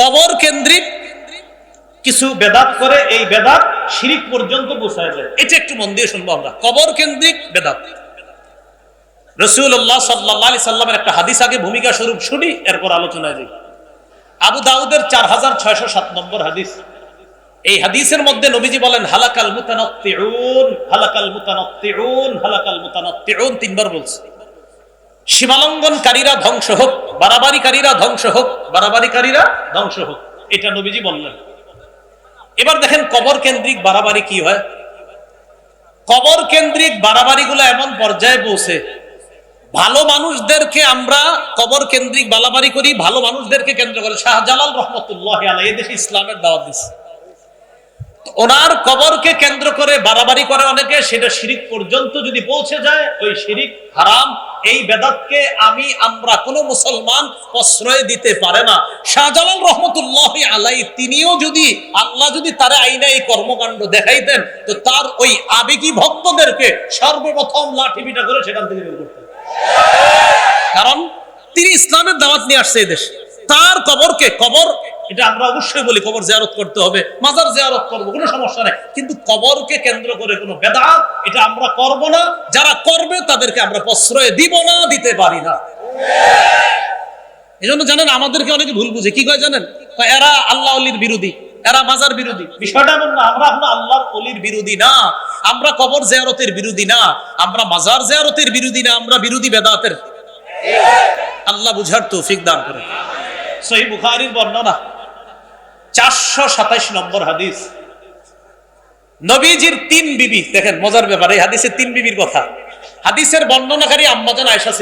কবর কেন্দ্রিক কিছু বেদাত করে, এই বেদাত শিরিক পর্যন্ত পৌঁছায় যায়। এটা একটু মন দিয়ে শুনব আমরা। কবর কেন্দ্রিক বেদাত। রসুল্লাহ সাল্লাহ সাল্লামের একটা হাদিস আগে ভূমিকা স্বরূপ শুনি, এরপর আলোচনায় যাই। আবু দাউদের চার হাজার ছয়শো সাত নম্বর হাদিস। এই হাদিসের মধ্যে নবীজি বলেন, হালাকাল মুতানাত্তিউন হালাকাল মুতানাত্তিউন হালাকাল মুতানাত্তিউন তিনবার বলছে। সীমালঙ্ঘনকারীরা ধ্বংস হোক বাড়াবাড়িকারীরা ধ্বংস হোক, বাড়াবাড়িকারীরা ধ্বংস হোক, এটা নবীজি বললেন। এবার দেখেন কবর কেন্দ্রিক বাড়াবাড়ি কি হয়? কবর কেন্দ্রিক বাড়াবাড়িগুলো এমন পর্যায়ে পৌঁছে, ভালো মানুষদেরকে আমরা কবর কেন্দ্রিক বালাবাড়ি করি, ভালো মানুষদেরকে কেন্দ্র করে। শাহজালাল রহমতুল্লাহ আলাই এদেশে ইসলামের দাওয়াত দিচ্ছে ওনার কবরকে কেন্দ্র করে বাড়াবাড়ি করে অনেকে, সেটা শিরিক পর্যন্ত যদি পৌঁছে যায়, ওই শিরিক হারাম। এই বেদাতকে আমি, আমরা কোনো মুসলমান প্রশ্রয় দিতে পারে না। শাহজালাল রহমতুল্লাহ আলাই তিনিও যদি, আল্লাহ যদি তারা আইনে এই কর্মকাণ্ড দেখাইতেন, তো তার ওই আবেগী ভক্তদেরকে সর্বপ্রথম লাঠি পিটা করে সেখান থেকে বের করতেন। কারণ তিনি ইসলামের দাওয়াত নিয়ে আসছে এই দেশে। তার কবরকে, কবর এটা আমরা অবশ্যই বলি, কবর জিয়ারত করতে হবে, মাজার জিয়ারত করব, কোনো সমস্যা নেই। কিন্তু কবরকে কেন্দ্র করে কোনো বেদাত, এটা আমরা করব না। যারা করবে, তাদেরকে আমরা প্রশ্রয় দিব না, দিতে পারি না। এই জন্য জানেন, আমাদেরকে অনেকে ভুল বুঝে। কি কয় জানেন? এরা আল্লাহ অলির বিরোধী, এরা মাজার বিরোধী। বিষয়টা এমন না, আমরা আমরা আল্লাহর অলির বিরোধী না। আমরা কবর জিয়ারতের বিরোধী না, আমরা মাজার জিয়ারতের বিরোধী না, আমরা বিরোধী বেদাতের। আল্লাহ বুঝার তৌফিক দান করে সহি বুখারির বর্ণনা। চারশো সাতাইশ নম্বর হাদিস। নবীজির তিন বিবি, দেখেন মজার তিন বিবির কথা। হাদিসের আয়সা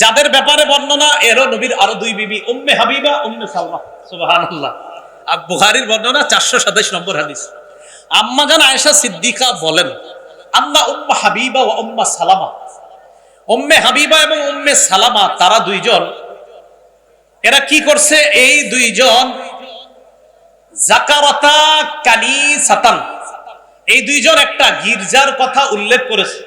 যাদের ব্যাপারে বর্ণনা এরও নবীর আরও দুই বিবি, উম্মে হাবিবা, উম্মে সালমা। আর বুখারীর বর্ণনা চারশো সাতাইশ নম্বর হাদিস। আম্মাজান আয়েশা সিদ্দিকা বলেন আম্মা উম্মা হাবিবা ও উম্মা সালামা। উম্মে হাবিবা এবং উম্মে সালামা, তারা দুইজন। এরা কি করছে? এই দুইজন জাকারতা কানি এই দুইজন একটা গির্জার কথা উল্লেখ করেছে।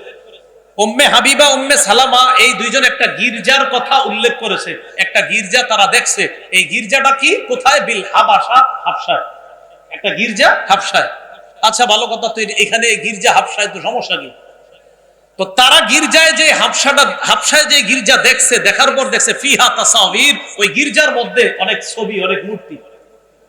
উম্মে হাবিবা, উম্মে সালামা, এই দুইজন একটা গির্জার কথা উল্লেখ করেছে। একটা গির্জা তারা দেখছে। এই গির্জাটা কি? কোথায়? বিল হাবাসা হাফসায়। একটা গির্জা হাফসায়। আচ্ছা ভালো কথা তো এখানে গির্জা হাফসায় তো সমস্যা কি? তো তারা গির্জায় যে হাফসাটা, হাফসায় যে গির্জা দেখছে, দেখার পর দেখছে, ফিহা ওই গির্জার মধ্যে অনেক ছবি, অনেক মূর্তি।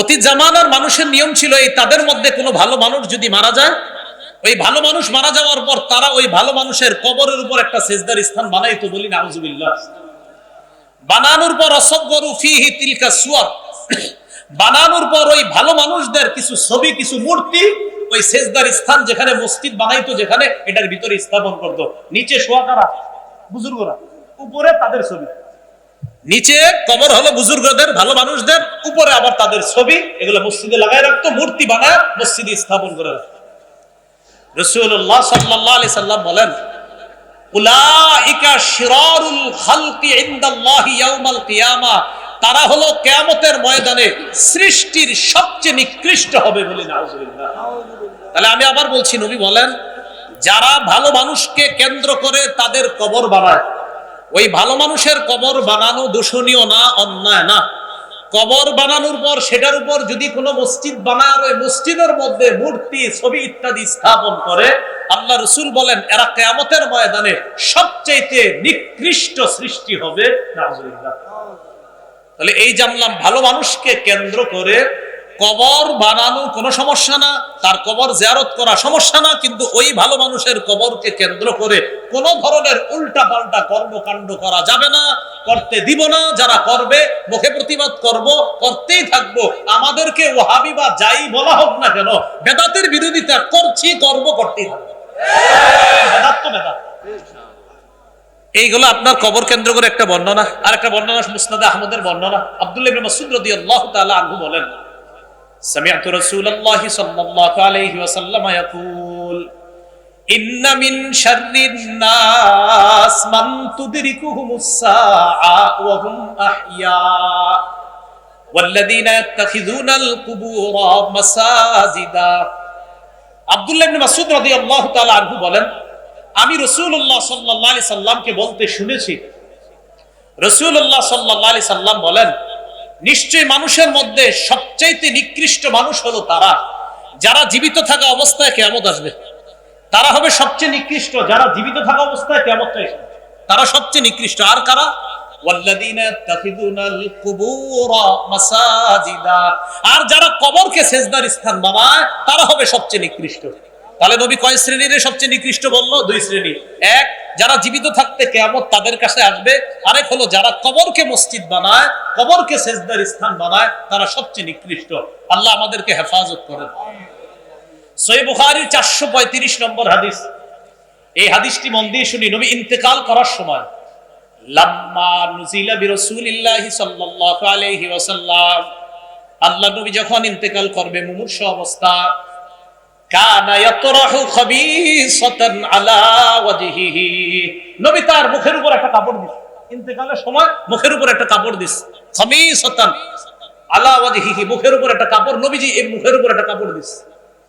অতীত জামানার মানুষের নিয়ম ছিল এই, তাদের মধ্যে কোনো ভালো মানুষ যদি মারা যায়, ওই ভালো মানুষ মারা যাওয়ার পর তারা ওই ভালো মানুষের কবরের উপর একটা সেজদার স্থান বানাইতো বলি নাউজুবিল্লাহ। বানানোর পর অসব্বরু ফিহি তিলকা সুয়ার। বানানোর পর ওই ভালো মানুষদের কিছু ছবি, কিছু মূর্তি ওই সেজদার স্থান যেখানে মসজিদ বানাইতো, যেখানে এটার ভিতরে স্থাপন করতো। নিচে শোয়া কারা? বুজুর্গরা। উপরে তাদের ছবি। নিচে কবর হলো বুজুর্গদের, ভালো মানুষদের, উপরে আবার তাদের ছবি, এগুলো মসজিদে লাগাই রাখতো, মূর্তি বানায়, মসজিদে স্থাপন করে রসুল্লাহ সাল্লাহ আলি সাল্লাম বলেন তারা হলো কিয়ামতের ময়দানে সৃষ্টির সবচেয়ে নিকৃষ্ট হবে বলে তাহলে আমি আবার বলছি, নবী বলেন, যারা ভালো মানুষকে কেন্দ্র করে তাদের কবর বানায় ওই ভালো মানুষের কবর বানানো দূষণীয় না, অন্যায় না। কবর বানানোর পর সেটার উপর যদি কোনো মসজিদ বানায় ওই মসজিদের মধ্যে মূর্তি, ছবি ইত্যাদি স্থাপন করে, আল্লাহ রসুল বলেন, এরা কেয়ামতের ময়দানে সবচেয়ে নিকৃষ্ট সৃষ্টি হবে তাহলে এই জানলাম, ভালো মানুষকে কেন্দ্র করে কবর বানানো কোনো সমস্যা না, তার কবর জিয়ারত করা সমস্যা না, কিন্তু ওই ভালো মানুষের কবরকে কেন্দ্র করে কোন ধরনের উল্টা পাল্টা কর্মকাণ্ড করা যাবে না, করতে দিব না, যারা করবে, মুখে প্রতিবাদ করব, করতেই থাকব, আমাদেরকে ওহাবি বা যাই বলা হোক না কেন, বেদাতের বিরোধিতা করছি, করব, করতেই থাকব। বেদাত এইগুলো আপনার কবর কেন্দ্র করে একটা বর্ণনা আর একটা বর্ণনা মুসনাদ আহমদের বর্ণনা। আব্দুল্লাহ ইবনে মাসউদ রাদিয়াল্লাহু তাআলা আনহু বলেন سمعت رسول الله صلى الله عليه وسلم يقول إن من شر الناس من تدركهم الساعة وهم أحياء والذين يتخذون القبور مساجدا আব্দুল্লাহ ইবনে মাসউদ রাদিয়াল্লাহু তাআলা আনহু বলেন আমি রাসূলুল্লাহ সাল্লাল্লাহু আলাইহি সাল্লামকে বলতে শুনেছি রাসূলুল্লাহ সাল্লাল্লাহু আলাইহি সাল্লাম বলেন নিশ্চয় মানুষের মধ্যে সবচাইতে নিকৃষ্ট মানুষ হলো তারা। যারা জীবিত থাকা অবস্থায় কেমত আসবে। তারা হবে সবচেয়ে নিকৃষ্ট। যারা জীবিত থাকা অবস্থায় কেমত তারা সবচেয়ে নিকৃষ্ট। আর কারা? আর যারা কবরকে সেজদার স্থান বানায়, তারা হবে সবচেয়ে নিকৃষ্ট। তাহলে নবী কয় শ্রেণির সবচেয়ে নিকৃষ্ট বলল? দুই শ্রেণি। এক যারা জীবিত থাকতে কেয়ামত তাদের কাছে আসবে। আরেক হলো, যারা কবরকে মসজিদ বানায়, কবরকে সেজদার স্থান বানায়, তারা সবচেয়ে নিকৃষ্ট। আল্লাহ আমাদেরকে হেফাজত করেন। চারশো পঁয়ত্রিশ নম্বর হাদিস। এই হাদিসটি মন দিয়ে শুনি, নবী ইন্তেকাল করার সময়, লাম্মা নুজিলা সাল্লাল্লাহু আলাইহি ওয়াসাল্লাম, আল্লাহ নবী যখন ইন্তেকাল করবে, মুমূর্ষ অবস্থা ইন্তেকালের সময় মুখের উপর একটা কাপড় মুখের উপর একটা কাপড়। নবীজি এই মুখের উপর একটা কাপড়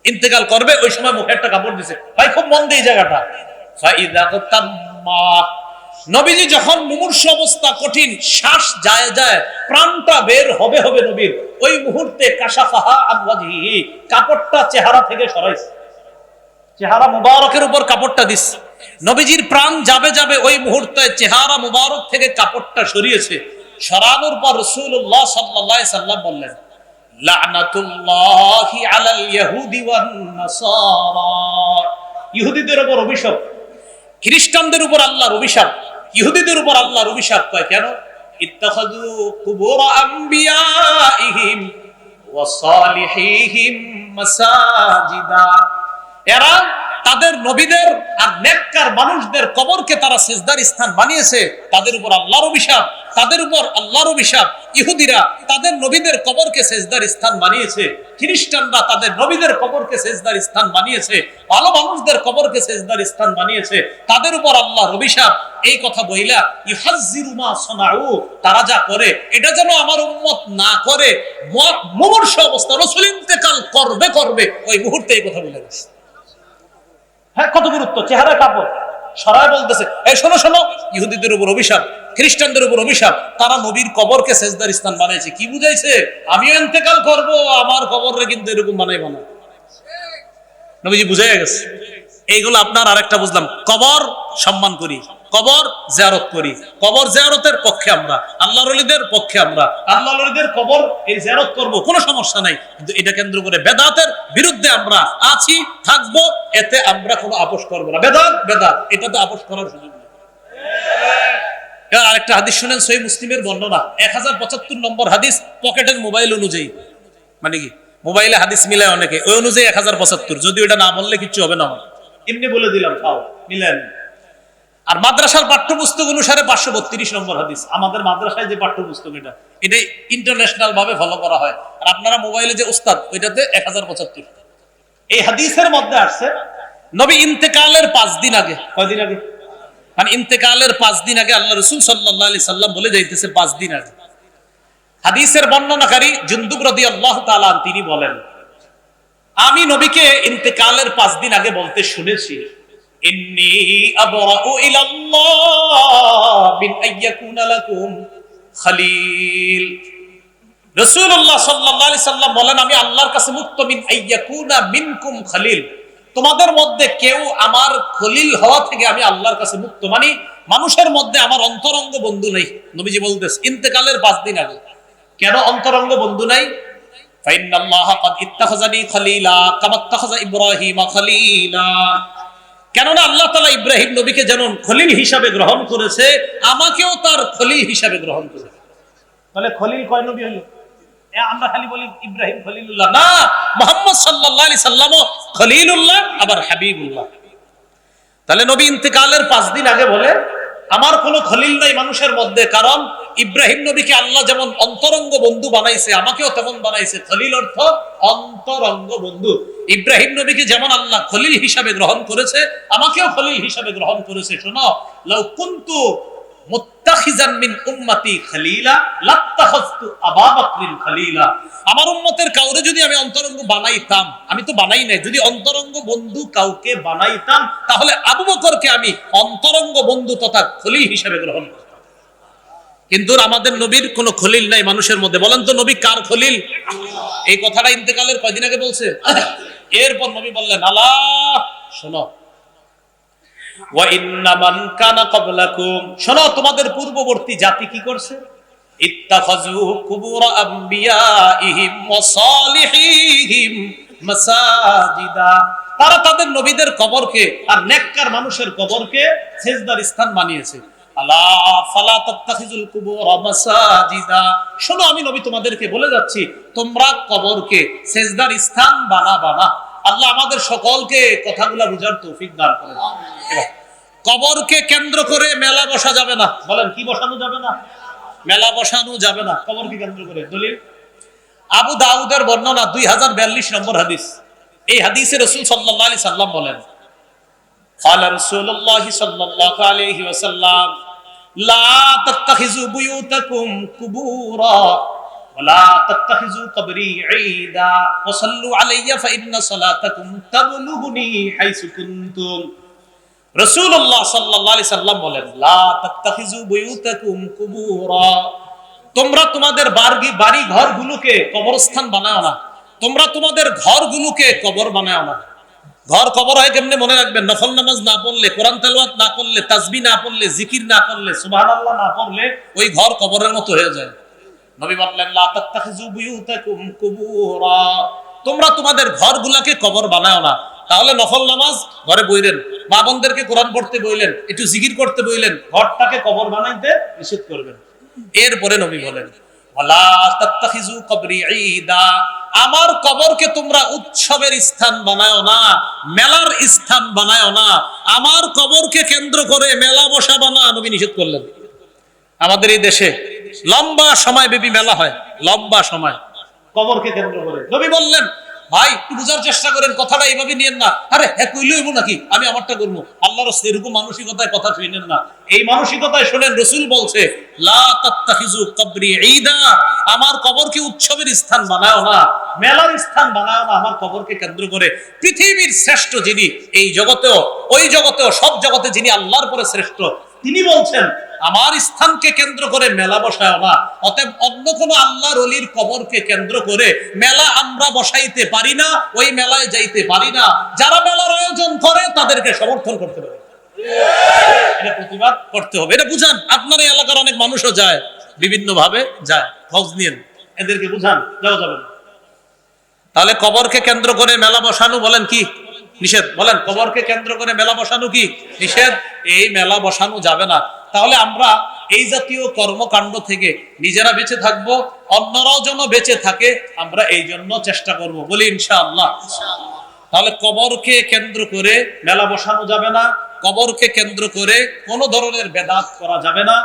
ইন্তেকাল করবে, ওই সময় মুখে একটা কাপড় দিছে। ভাই, খুব মন দিয়ে জায়গাটা। নবীজি যখন মুমূর্ষ অবস্থা কঠিন, শ্বাস যায় যায়, প্রাণটা বের হবে হবে নবীর। ওই মুহূর্তে কাশাফাহা আনওয়াজহিহি কাপড়টা চেহারা থেকে সরাইছে। চেহারা মুবারকের উপর কাপড়টা দিস নবীজির প্রাণ যাবে যাবে ওই মুহূর্তে চেহারা মুবারক থেকে কাপড়টা সরিয়েছে। সরানোর পর রাসূলুল্লাহ সাল্লাল্লাহু আলাইহি সাল্লাম বললেন, লা'নাতুল্লাহি আলাল ইয়াহুদি ওয়ান নাসারা। ইহুদিদের উপর অভিশাপ, খ্রিস্টানদের উপর আল্লাহর অভিশাপ। ইহুদিদের উপর আল্লাহর অভিশাপ কয় কেন? ইত্তাখাযু কুবুর আমবিয়াইহিম ওয়া সালিহিহিম মাসাজিদা। এরা তাদের নবীদের আর নেককার মানুষদের কবরকে তারা সেজদার স্থান বানিয়েছে, তাদের উপর আল্লাহর অভিশাপ, তাদের উপর আল্লাহর অভিশাপ, ইহুদিরা তাদের নবীদের কবরকে সেজদার স্থান বানিয়েছে, খ্রিস্টানরা তাদের নবীদের কবরকে সেজদার স্থান বানিয়েছে, ভালো মানুষদের কবরকে সেজদার স্থান বানিয়েছে, তাদের উপর আল্লাহর অভিশাপ। এই কথা বইলা ইহাজিরুমা সোনাউ, তারা যা করে, এটা যেন আমার উম্মত না করে মুমূর্ষ অবস্থা, রসুল ইন্তেকাল করবে করবে। ওই মুহূর্তে এই কথা বলে গেছে হ্যাঁ কত গুরুত্ব? চেহারা কাপড়। সরাই বলতেছে এই শোনো শোনো, ইহুদিদের উপর অভিশাপ, খ্রিস্টানদের উপর অভিশাপ, তারা নবীর কবরকে সেজদার স্থান বানাইছে কি বুঝাইছে? আমিও ইন্তেকাল করব, আমার কবরে কিন্তু এরকম বানাই বানাই নবীজি বুঝাই গেছে। এইগুলো আপনার আরেকটা বুঝলাম। কবর সম্মান করি, কবর জিয়ারত করি। কবর জিয়ারতের পক্ষে আমরা আল্লাহ রলিদের পক্ষে আমরা। আল্লাহ রলিদের কবর এই জিয়ারত করব, কোনো সমস্যা নাই। কিন্তু এটা কেন্দ্র করে বেদাতের বিরুদ্ধে আমরা আছি, থাকব, এতে আমরা কোনো আপোষ করব না। বেদাত বেদাত এটাতে আপোষ করার সুযোগ নেই। আরেকটা হাদিস শুনেন, সহি মুসলিমের বর্ণনা। এক হাজার পঁচাত্তর নম্বর হাদিস পকেটের মোবাইল অনুযায়ী। মানে কি? মোবাইলে হাদিস মিলায় অনেকে। ওই অনুযায়ী এক হাজার পঁচাত্তর। যদি ওটা না বললে কিচ্ছু হবে না আমার। এমনি বলে দিলাম খাও মিলেন আর মাদ্রাসার পাঠ্যপুস্তক অনুসারে পাঁচশো বত্রিশ নম্বর হাদিস। আমাদের মাদ্রাসায় যে পাঠ্যপুস্তক এটা এটা ইন্টারন্যাশনাল ভাবে ফলো করা হয়। আর আপনারা মোবাইলে যে উস্তাদ ওইটাতে এক হাজার পঁচাত্তর। এই হাদিসের মধ্যে আসছে নবী ইন্তেকালের পাঁচ দিন আগে। কয়দিন আগে? মানে ইন্তেকালের পাঁচ দিন আগে আল্লাহ রসুল সাল্লাহ আলি সাল্লাম বলে যাইতেছে পাঁচ দিন আগে। হাদিসের বর্ণনাকারী জুন্দুব রদি আল্লাহ তালান তিনি বলেন আমি নবীকে ইন্তেকালের পাঁচ দিন আগে বলতে শুনেছি। বলেন, আমি আল্লাহর কাছে মুক্ত মিন আইয়াকুনা মিনকুম খলিল। তোমাদের মধ্যে কেউ আমার খলিল হওয়া থেকে আমি আল্লাহর কাছে মুক্ত মানে মানুষের মধ্যে আমার অন্তরঙ্গ বন্ধু নেই, নবীজি বলতেছে, ইন্তেকালের পাঁচ দিন আগে। কেন অন্তরঙ্গ বন্ধু নাই? فإن الله قد اتخذني خليلا كما اتخذ إبراهيم خليلا কেননা আল্লাহ তালা ইব্রাহিম নবীকে যেমন খলিল হিসাবে গ্রহণ করেছে আমাকেও তার খলিল হিসাবে গ্রহণ করেছে তাহলে খলিল কয় নবী হলো এ আমরা খালি বলি ইব্রাহিম খলিলুল্লাহ না মোহাম্মদ সাল্লাহ আলি সাল্লামও খলিলুল্লাহ আবার হাবিবুল্লাহ তাহলে নবী ইন্তেকালের পাঁচ দিন আগে বলে আমার কোনো খলিল নাই মানুষের মধ্যে কারণ ইব্রাহিম নবীকে আল্লাহ যেমন অন্তরঙ্গ বন্ধু বানাইছে, আমাকেও তেমন বানাইছে। খলিল অর্থ অন্তরঙ্গ বন্ধু। ইব্রাহিম নবীকে যেমন আল্লাহ খলিল হিসাবে গ্রহণ করেছে, আমাকেও খলিল হিসাবে গ্রহণ করেছে। শোনো, লাউ কুনতু মুত্তাখিজান মিন উম্মতি খলিলা, লাত্তাখাযতু আবা বকরিন খলিলা। আমার উম্মতের কাউরে যদি আমি অন্তরঙ্গ বানাইতাম, আমি তো বানাই নাই, যদি অন্তরঙ্গ বন্ধু কাউকে বানাইতাম, তাহলে আবু বকরকে আমি অন্তরঙ্গ বন্ধু তথা খলিল হিসাবে গ্রহণ করতাম। কিন্তু আমাদের নবীর কোনো খলিল নাই মানুষের মধ্যে। বলেন তো, নবী কার খলিল? এই কথাটা ইন্তেকালের কয়দিন আগে বলছে? এরপর নবী বললেন, আল্লাহ, শোনো। শোনো, তোমাদের পূর্ববর্তী জাতি কি করছে? তারা তাদের নবীদের কবরকে আর নেককার মানুষের কবরকে সেজদার স্থান বানিয়েছে। আলা ফালা তাত্তাখিজুল কুবুর মাসাজিদা শোনো আমি নবী তোমাদেরকে বলে যাচ্ছি তোমরা কবরকে সেজদার স্থান বানাবা না আল্লাহ আমাদের সকলকে কথাগুলা বুঝার তৌফিক দান করেন এবার, কবরকে কেন্দ্র করে মেলা বসা যাবে না বলেন কি বসানো যাবে না মেলা বসানো যাবে না কবরকে কেন্দ্র করে দলিল আবু দাউদের বর্ণনা দুই হাজার বিয়াল্লিশ নম্বর হাদিস এই হাদিসে রসুল সাল্লাহ আলি সাল্লাম বলেন قال رسول الله صلى الله عليه وسلم لا تتخذوا بيوتكم قبورا ولا تتخذوا قبري عيدا وصلوا علي فإن صلاتكم تبلغني حيث كنتم রসুল্লাহ সাল্লাহ সাল্লাম বলেন লা তাত্তাখিজু বুয়ুতাকুম কুবুরা তোমরা তোমাদের বাড়ি বাড়ি ঘরগুলোকে কবরস্থান বানাও না তোমরা তোমাদের ঘরগুলোকে কবর বানাও না ঘর কবর হয় কেমনে মনে রাখবেন? নফল নামাজ না পড়লে, কোরআন তেলাওয়াত না করলে তাসবি না পড়লে, জিকির না করলে সুবহানাল্লাহ না পড়লে ওই ঘর কবরের মতো হয়ে যায়। নবী বললেন, লা তাত্তাখিজু বুয়ুতাকুম কুবুরা। তোমরা তোমাদের ঘরগুলাকে কবর বানাও না। তাহলে নফল নামাজ ঘরে বইলেন, মা বোনদেরকে কোরআন পড়তে বইলেন, একটু জিকির করতে বইলেন, ঘরটাকে কবর বানাইতে নিষেধ করবেন। এরপরে নবী বলেন, ওয়ালা তাত্তাখিজু কবরি ঈদা। আমার কবরকে তোমরা উৎসবের স্থান বানায় না মেলার স্থান বানায় না। আমার কবরকে কেন্দ্র করে মেলা বসা বানা নবী নিষেধ করলেন। আমাদের এই দেশে লম্বা সময় ব্যাপী মেলা হয় লম্বা সময়। কবরকে কেন্দ্র করে। নবী বললেন ভাই, একটু বুঝার চেষ্টা করেন, কথাটা এইভাবে নিয়েন না। আরে হ্যাঁ কইলে হইব নাকি? আমি আমারটা করব। আল্লাহর এরকম মানসিকতায় কথা শুনেন না। এই মানসিকতায় শুনেন, রসুল বলছে আমার কবরকে উৎসবের স্থান বানাও না। মেলার স্থান বানাও না, আমার কবরকে কেন্দ্র করে। পৃথিবীর শ্রেষ্ঠ যিনি এই জগতেও, ওই জগতেও, সব জগতে যিনি আল্লাহর পরে শ্রেষ্ঠ, তিনি বলছেন আমার স্থানকে কেন্দ্র করে মেলা বসায় না অতএব অন্য কোন আল্লাহর অলির কবরকে কেন্দ্র করে মেলা আমরা বসাইতে পারি না, ওই মেলায় যাইতে পারি না। যারা মেলার আয়োজন করে, তাদেরকে সমর্থন করতে হবে। এটা প্রতিবাদ করতে হবে। এটা বুঝান, আপনার এই এলাকার অনেক মানুষও যায় বিভিন্ন ভাবে যায়। খোঁজ নিয়েন। এদেরকে বুঝান, যাওয়া যাবে না। তাহলে কবরকে কেন্দ্র করে মেলা বসানো, বলেন কি? নিষেধ। বলেন, কবরকে কেন্দ্র করে মেলা বসানো কি? নিষেধ। এই মেলা বসানো যাবে না। তাহলে আমরা এই জাতীয় কর্মকাণ্ড থেকে নিজেরা বেঁচে থাকব, অন্যরাও যেন বেঁচে থাকে, আমরা এই জন্য চেষ্টা করব। বলি ইনশাআল্লাহ। তাহলে কবরকে কেন্দ্র করে মেলা বসানো যাবে না, কবরকে কেন্দ্র করে কোন ধরনের বেদাত করা যাবে না।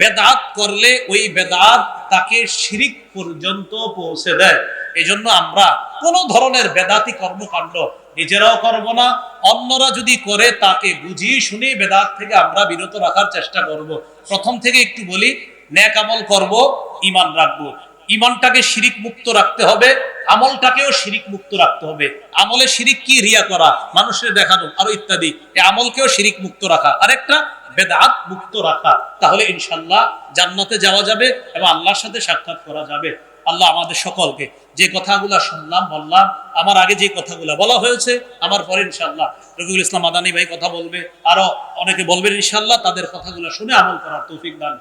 বেদাত করলে ওই বেদাত তাকে শিরিক পর্যন্ত পৌঁছে দেয়। এই জন্য আমরা কোন ধরনের বেদাতি কর্মকাণ্ড নিজেরাও করব না, অন্যরা যদি করে তাকে বুঝিয়ে শুনে বেদাত থেকে আমরা বিরত রাখার চেষ্টা করব। প্রথম থেকে একটু বলি, ন্যাক আমল করব ইমান রাখব। ইমানটাকে শিরিক মুক্ত রাখতে হবে, আমলটাকেও শিরিক মুক্ত রাখতে হবে। আমলে শিরিক কি রিয়া করা, মানুষের দেখানো, আরও ইত্যাদি। আমলকেও শিরিক মুক্ত রাখা। আরেকটা, বেদাত মুক্ত রাখা। তাহলে ইনশাল্লাহ জান্নাতে যাওয়া যাবে এবং আল্লাহর সাথে সাক্ষাৎ করা যাবে। আল্লাহ আমাদের সকলকে যে কথাগুলো শুনলাম, বললাম, আমার আগে যে কথাগুলো বলা হয়েছে, আমার পরে ইনশাল্লাহ রবিউল ইসলাম আদানি ভাই কথা বলবে, আরও অনেকে বলবেন ইনশাল্লাহ তাদের কথাগুলো শুনে আমল করার তৌফিক দান।